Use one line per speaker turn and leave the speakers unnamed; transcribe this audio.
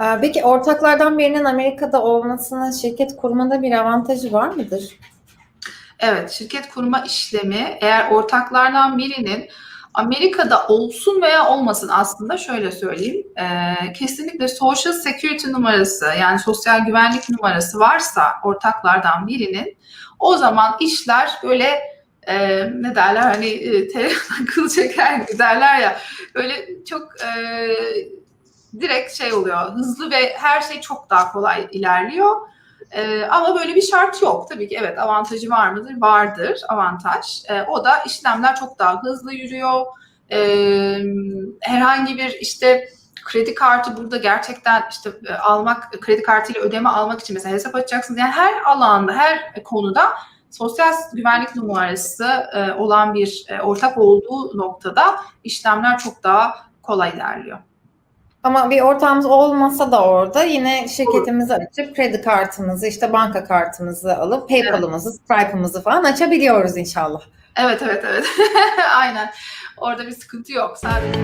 Ee, Peki ortaklardan birinin Amerika'da olmasının şirket kurmada bir avantajı var mıdır?
Evet, şirket kurma işlemi eğer ortaklardan birinin Amerika'da olsun veya olmasın aslında şöyle söyleyeyim. e, kesinlikle Social Security numarası yani sosyal güvenlik numarası varsa ortaklardan birinin o zaman işler böyle e, ne derler hani e, kıl çeker derler ya böyle çok e, direkt şey oluyor hızlı ve her şey çok daha kolay ilerliyor. Ee, ama böyle bir şart yok. Tabii ki evet avantajı var mıdır? Vardır avantaj. Ee, o da işlemler çok daha hızlı yürüyor. Ee, herhangi bir işte kredi kartı burada gerçekten işte e, almak, kredi kartıyla ödeme almak için mesela hesap açacaksınız. Yani her alanda, her konuda sosyal güvenlik numarası e, olan bir e, ortak olduğu noktada işlemler çok daha kolay ilerliyor.
Ama bir ortağımız olmasa da orada yine şirketimizi açıp kredi kartımızı, işte banka kartımızı alıp PayPal'ımızı, Stripe'ımızı falan açabiliyoruz inşallah.
Evet evet evet. Aynen. Orada bir sıkıntı yok. Sadece